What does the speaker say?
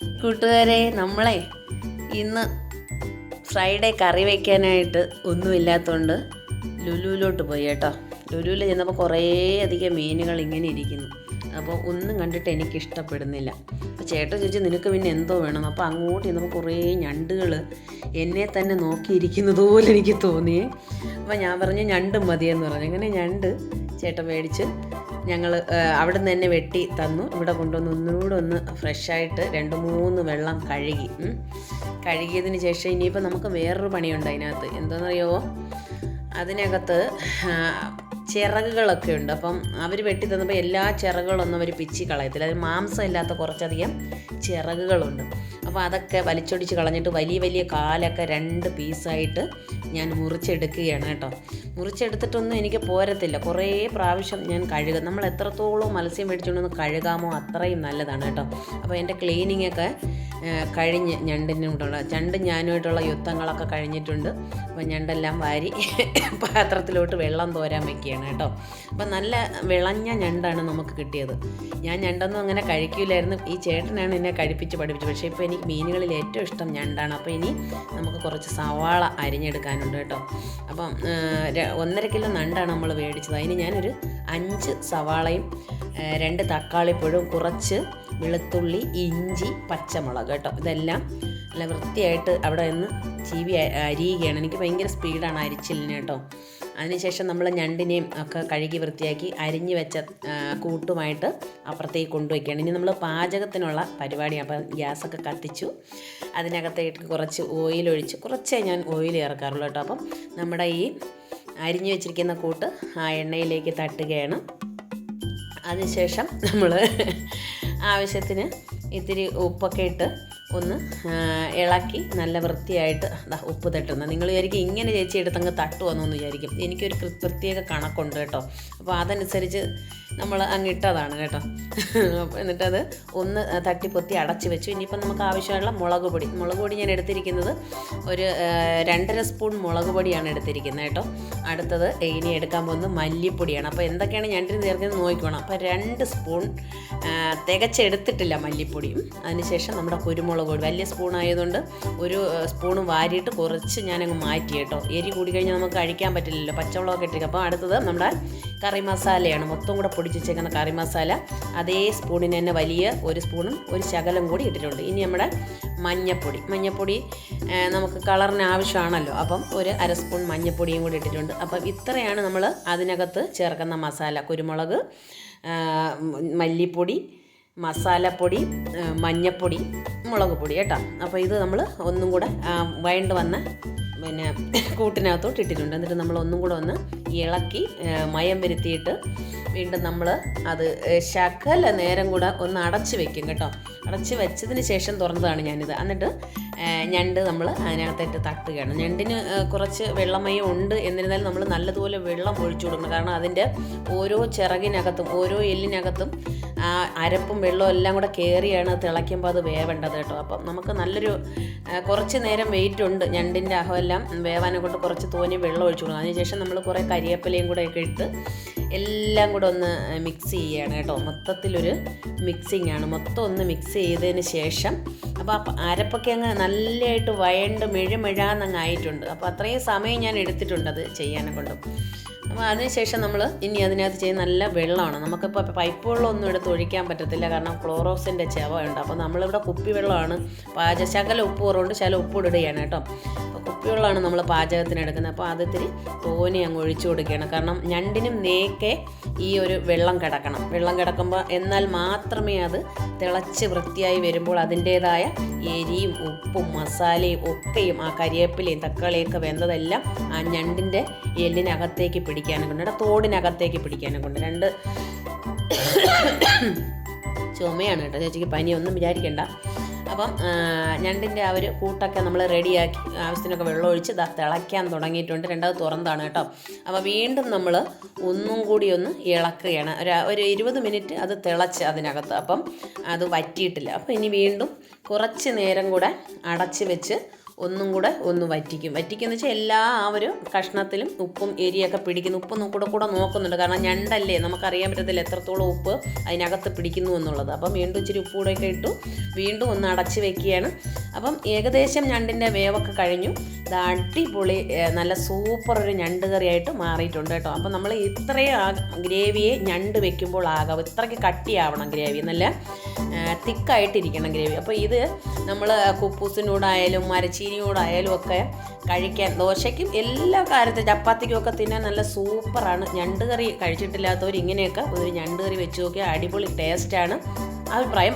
കൂട്ടുകാരെ നമ്മളെ ഇന്ന് ഫ്രൈഡേ കറി വയ്ക്കാനായിട്ട് ഒന്നുമില്ലാത്തതുകൊണ്ട് ലുലുവിലോട്ട് പോയി കേട്ടോ. ലുലുവിൽ ചെന്നപ്പോൾ കുറേ അധികം മീനുകൾ ഇങ്ങനെ ഇരിക്കുന്നു. അപ്പോൾ ഒന്നും കണ്ടിട്ട് എനിക്ക് ഇഷ്ടപ്പെടുന്നില്ല. അപ്പോൾ ചേട്ടൻ ചോദിച്ചു നിനക്ക് പിന്നെ എന്തോ വേണം? അപ്പോൾ അങ്ങോട്ട് ചെന്നപ്പോൾ കുറേ ഞണ്ടുകൾ എന്നെ തന്നെ നോക്കിയിരിക്കുന്നത് പോലെ എനിക്ക് തോന്നിയേ അപ്പോൾ ഞാൻ പറഞ്ഞു ഞണ്ടും മതിയെന്ന് പറഞ്ഞു. അങ്ങനെ ഞണ്ട് ചേട്ടൻ മേടിച്ച് ഞങ്ങൾ അവിടെ നിന്ന് തന്നെ വെട്ടി തന്നു. ഇവിടെ കൊണ്ടുവന്ന് ഒന്നുകൂടെ ഒന്ന് ഫ്രഷായിട്ട് രണ്ട് മൂന്ന് വെള്ളം കഴുകി. കഴുകിയതിന് ശേഷം ഇനിയിപ്പോൾ നമുക്ക് വേറൊരു പണിയുണ്ട് അതിനകത്ത്. എന്താണെന്നറിയോ അതിനകത്ത് ചിറകുകളൊക്കെ ഉണ്ട്. അപ്പം അവർ വെട്ടി തന്നപ്പോൾ എല്ലാ ചിറകുകളൊന്നും അവർ പിച്ചി കളയത്തില്ല. അതിൽ മാംസം ഇല്ലാത്ത കുറച്ചധികം ചിറകുകളുണ്ട്. അപ്പോൾ അതൊക്കെ വലിച്ചൊടിച്ച് കളഞ്ഞിട്ട് വലിയ വലിയ കാലൊക്കെ രണ്ട് പീസായിട്ട് ഞാൻ മുറിച്ചെടുക്കുകയാണ് കേട്ടോ. മുറിച്ചെടുത്തിട്ടൊന്നും എനിക്ക് പോരത്തില്ല. കുറേ പ്രാവശ്യം ഞാൻ കഴുകും. നമ്മൾ എത്രത്തോളം മത്സ്യം മേടിച്ചുകൊണ്ടൊന്ന് കഴുകാമോ അത്രയും നല്ലതാണ് കേട്ടോ. അപ്പോൾ എന്റെ ക്ലീനിങ് ഒക്കെ ആ, കഴിഞ്ഞ് ഞണ്ടിനോടുള്ള ഞണ്ട് ഞാനുമായിട്ടുള്ള യുദ്ധങ്ങളൊക്കെ കഴിഞ്ഞിട്ടുണ്ട്. അപ്പോൾ ഞണ്ടെല്ലാം വാരി പാത്രത്തിലോട്ട് വെള്ളം തോരാൻ വെക്കുകയാണ് കേട്ടോ. അപ്പോൾ നല്ല വിളഞ്ഞ ഞണ്ടാണ് നമുക്ക് കിട്ടിയത്. ഞാൻ ഞണ്ടൊന്നും അങ്ങനെ കഴിക്കില്ലായിരുന്നു. ഈ ചേട്ടനാണ് എന്നെ കഴിപ്പിച്ച് പഠിപ്പിച്ചത്. പക്ഷേ ഇപ്പോൾ എനിക്ക് മീനുകളിൽ ഏറ്റവും ഇഷ്ടം ഞണ്ടാണ്. അപ്പോൾ ഇനി നമുക്ക് കുറച്ച് സവാള അരിഞ്ഞെടുക്കാനുണ്ട് കേട്ടോ. അപ്പം ഒന്നര കിലോ നണ്ടാണ് നമ്മൾ മേടിച്ചത്. അതിന് ഞാനൊരു അഞ്ച് സവാളയും രണ്ട് തക്കാളിപ്പഴവും കുറച്ച് വെളുത്തുള്ളി ഇഞ്ചി പച്ചമുളക് കേട്ടോ. ഇതെല്ലാം നല്ല വൃത്തിയായിട്ട് അവിടെ നിന്ന് ചീവി അരിയുകയാണ്. എനിക്ക് ഭയങ്കര സ്പീഡാണ് അരിച്ചിലിന് കേട്ടോ. അതിനുശേഷം നമ്മൾ ഞണ്ടിനെയും ഒക്കെ കഴുകി വൃത്തിയാക്കി അരിഞ്ഞു വെച്ച കൂട്ടുമായിട്ട് അപ്പുറത്തേക്ക് കൊണ്ടുവയ്ക്കുകയാണ്. ഇനി നമ്മൾ പാചകത്തിനുള്ള പരിപാടിയാണ്. അപ്പം ഗ്യാസൊക്കെ കത്തിച്ചു. അതിനകത്തേക്ക് കുറച്ച് ഓയിൽ ഒഴിച്ച് കുറച്ചേ ഞാൻ ഓയിൽ ചേർക്കാറുള്ളൂ കേട്ടോ. അപ്പം നമ്മുടെ ഈ അരിഞ്ഞു വെച്ചിരിക്കുന്ന കൂട്ട് ആ എണ്ണയിലേക്ക് തട്ടുകയാണ്. അതിനുശേഷം നമ്മൾ ആവശ്യത്തിന് ഇത്തിരി ഉപ്പൊക്കെ ഇട്ട് ഒന്ന് ഇളക്കി നല്ല വൃത്തിയായിട്ട് ദാ ഉപ്പ് തട്ടുന്നത് നിങ്ങൾ വിചാരിക്കും ഇങ്ങനെ ചേച്ചി എടുത്തങ്ങ് തട്ടുവെന്നൊന്ന് വിചാരിക്കും. എനിക്കൊരു പ്രത്യേക കണക്കുണ്ട് കേട്ടോ. അപ്പോൾ അതനുസരിച്ച് നമ്മൾ അങ്ങിട്ടതാണ് കേട്ടോ. അപ്പോൾ എന്നിട്ടത് ഒന്ന് തട്ടിപ്പൊത്തി അടച്ച് വെച്ചു. ഇനിയിപ്പോൾ നമുക്ക് ആവശ്യമുള്ള മുളക് പൊടി. മുളക് പൊടി ഞാൻ എടുത്തിരിക്കുന്നത് ഒരു രണ്ടര സ്പൂൺ മുളക് പൊടിയാണ് എടുത്തിരിക്കുന്നത് കേട്ടോ. അടുത്തത് ഇനി എടുക്കാൻ പോകുന്നത് മല്ലിപ്പൊടിയാണ്. അപ്പോൾ എന്തൊക്കെയാണ് ഞണ്ടിന് ചേർക്കുന്നത് നോക്കിക്കോണം. അപ്പോൾ രണ്ട് സ്പൂൺ തികച്ചെടുത്തിട്ടില്ല മല്ലിപ്പൊടിയും അതിനുശേഷം നമ്മുടെ കുരുമുളക് പൊടി വലിയ സ്പൂൺ ആയതുകൊണ്ട് ഒരു സ്പൂൺ വാരിയിട്ട് കുറച്ച് ഞാനങ്ങ് മാറ്റി കേട്ടോ. എരി കൂടി കഴിഞ്ഞാൽ നമുക്ക് കഴിക്കാൻ പറ്റില്ലല്ലോ. പച്ചമുളകൊക്കെ ഇട്ടിരിക്കും. അപ്പോൾ അടുത്തത് നമ്മുടെ കറി മസാലയാണ്. മൊത്തം കൂടെ പൊടിച്ച് വെച്ചേക്കുന്ന കറി മസാല. അതേ സ്പൂണിന് തന്നെ വലിയ ഒരു സ്പൂണും ഒരു ശകലം കൂടി ഇട്ടിട്ടുണ്ട്. ഇനി നമ്മുടെ മഞ്ഞപ്പൊടി. മഞ്ഞപ്പൊടി നമുക്ക് കളറിന് ആവശ്യമാണല്ലോ. അപ്പം ഒരു അര സ്പൂൺ മഞ്ഞപ്പൊടിയും കൂടി ഇട്ടിട്ടുണ്ട്. അപ്പം ഇത്രയാണ് നമ്മൾ അതിനകത്ത് ചേർക്കുന്ന മസാല. കുരുമുളക് മല്ലിപ്പൊടി മസാലപ്പൊടി മഞ്ഞപ്പൊടി മുളക് പൊടി കേട്ടോ. അപ്പോൾ ഇത് നമ്മൾ ഒന്നും കൂടെ ആ, വന്ന പിന്നെ കൂട്ടിനകത്തോട്ട് ഇട്ടിട്ടുണ്ട്. എന്നിട്ട് നമ്മൾ ഒന്നും കൂടെ ഒന്ന് ഇളക്കി മയം വരുത്തിയിട്ട് വീണ്ടും നമ്മൾ അത് ശകല നേരം കൂടെ ഒന്ന് അടച്ച് വെക്കും കേട്ടോ. അടച്ച് വെച്ചതിന് ശേഷം തുറന്നതാണ് ഞാനിത്. എന്നിട്ട് ഞണ്ട് നമ്മൾ അതിനകത്തായിട്ട് തട്ടുകയാണ്. ഞണ്ടിന് കുറച്ച് വെള്ളമയം ഉണ്ട്. എന്നിരുന്നാലും നമ്മൾ നല്ലതുപോലെ വെള്ളം ഒഴിച്ചു കൊടുക്കണം. കാരണം അതിന്റെ ഓരോ ചിറകിനകത്തും ഓരോ എല്ലിനകത്തും ആ അരപ്പും വെള്ളവും എല്ലാം കൂടെ കയറിയാണ് തിളയ്ക്കുമ്പോൾ അത് വേവേണ്ടത് കേട്ടോ. അപ്പം നമുക്ക് നല്ലൊരു കുറച്ച് നേരം വെയിറ്റ് ഉണ്ട് ഞണ്ടിന്റെ അഹമെല്ലാം വേവാനെ കൊണ്ട് കുറച്ച് തോന്നി വെള്ളം ഒഴിച്ചു കൊടുക്കും അതിനുശേഷം നമ്മൾ കുറേ കരിയേപ്പിലയും കൂടെ ഒക്കെ ഇട്ട് എല്ലാം കൂടെ ഒന്ന് മിക്സ് ചെയ്യുകയാണ് കേട്ടോ. മൊത്തത്തിലൊരു മിക്സിങ് ആണ്. മൊത്തം ഒന്ന് മിക്സ് ചെയ്തതിന് ശേഷം അപ്പോൾ ആ അരപ്പൊക്കെ അങ്ങ് നല്ലതായിട്ട് വയണ്ട് മെഴുമെഴാന്നങ്ങ് ആയിട്ടുണ്ട്. അപ്പോൾ അത്രയും സമയം ഞാൻ എടുത്തിട്ടുണ്ട് അത് ചെയ്യാനെ കൊണ്ടും. അപ്പോൾ അതിനുശേഷം നമ്മൾ ഇനി അതിനകത്ത് ചെയ്യുന്ന നല്ല വെള്ളമാണ്. നമുക്കിപ്പോൾ പൈപ്പ് വെള്ളമൊന്നും എടുത്ത് ഒഴിക്കാൻ പറ്റത്തില്ല. കാരണം ക്ലോറോസിന്റെ ചെവയുണ്ട്. അപ്പോൾ നമ്മളിവിടെ കുപ്പി വെള്ളമാണ് പാചക ശകല ഉപ്പ് കുറവുണ്ട്. ശകല ഉപ്പ് ഇടുകയാണ് കേട്ടോ. അപ്പോൾ കുപ്പി വെള്ളമാണ് നമ്മൾ പാചകത്തിന് എടുക്കുന്നത്. അപ്പോൾ അത് ഇത്തിരി തോനെ അങ്ങ് ഒഴിച്ചു കൊടുക്കുകയാണ്. കാരണം ഞണ്ടിനും നേക്കെ ഈ ഒരു വെള്ളം കിടക്കണം. വെള്ളം കിടക്കുമ്പോൾ എന്നാൽ മാത്രമേ അത് തിളച്ച് വൃത്തിയായി വരുമ്പോൾ അതിന്റേതായ എരിയും ഉപ്പും മസാലയും ഒക്കെയും ആ കരിയേപ്പിലയും തക്കാളിയൊക്കെ വെന്തതെല്ലാം ആ ഞണ്ടിന്റെ എല്ലിനകത്തേക്ക് പിടിക്കാനും കൊണ്ട് തോടിനകത്തേക്ക് പിടിക്കാനും കൊണ്ട്. രണ്ട് ചുമയാണ് കേട്ടോ ചേച്ചിക്ക് പനിയൊന്നും വിചാരിക്കണ്ട. അപ്പം ഞണ്ടിന്റെ ആ ഒരു കൂട്ടൊക്കെ നമ്മൾ റെഡിയാക്കി ആവശ്യത്തിനൊക്കെ വെള്ളം ഒഴിച്ച് ദാ തിളയ്ക്കാൻ തുടങ്ങിയിട്ടുണ്ട്. രണ്ടാമത് തുറന്നതാണ് കേട്ടോ. അപ്പോൾ വീണ്ടും നമ്മൾ ഒന്നും കൂടി ഒന്ന് ഇളക്കുകയാണ്. ഒരു ഒരു ഇരുപത് മിനിറ്റ് അത് തിളച്ച് അതിനകത്ത്. അപ്പം അത് വറ്റിയിട്ടില്ല. അപ്പം ഇനി വീണ്ടും കുറച്ച് നേരം കൂടെ അടച്ച് വെച്ച് ഒന്നും കൂടെ ഒന്ന് വറ്റിക്കും. വറ്റിക്കുന്ന വെച്ചാൽ എല്ലാ ആ ഒരു കഷ്ണത്തിലും ഉപ്പും എരിയൊക്കെ പിടിക്കുന്നു. ഉപ്പൊന്നും കൂടെ കൂടെ നോക്കുന്നുണ്ട്. കാരണം ഞണ്ടല്ലേ? നമുക്കറിയാൻ പറ്റത്തില്ല എത്രത്തോളം ഉപ്പ് അതിനകത്ത് പിടിക്കുന്നു എന്നുള്ളത്. അപ്പം വീണ്ടും ഇച്ചിരി ഉപ്പ് കൂടെ ഒക്കെ ഇട്ടു. വീണ്ടും ഒന്ന് അടച്ച് വെക്കുകയാണ്. അപ്പം ഏകദേശം ഞണ്ടിന്റെ വേവൊക്കെ കഴിഞ്ഞു. ഇത് അടിപൊളി നല്ല സൂപ്പർ ഒരു ഞണ്ട് കറിയായിട്ട് മാറിയിട്ടുണ്ട് കേട്ടോ. അപ്പം നമ്മൾ ഇത്രയും ഗ്രേവിയെ ഞണ്ട് വെക്കുമ്പോൾ ആകാം. ഇത്രയ്ക്ക് കട്ടിയാവണം ഗ്രേവി. നല്ല തിക്കായിട്ടിരിക്കണം ഗ്രേവി. അപ്പോൾ ഇത് നമ്മൾ കുപ്പൂസിനോടായാലും മരച്ചീനിയോടായാലും ഒക്കെ കഴിക്കാൻ ദോശയ്ക്കും എല്ലാ കാര്യത്തിൽ ചപ്പാത്തിക്കും ഒക്കെ തിന്നാൻ നല്ല സൂപ്പറാണ്. ഞണ്ട് കറി കഴിച്ചിട്ടില്ലാത്തവർ ഇങ്ങനെയൊക്കെ ഒരു ഞണ്ട് കറി വെച്ച് നോക്കിയാൽ അടിപൊളി ടേസ്റ്റാണ് അഭിപ്രായം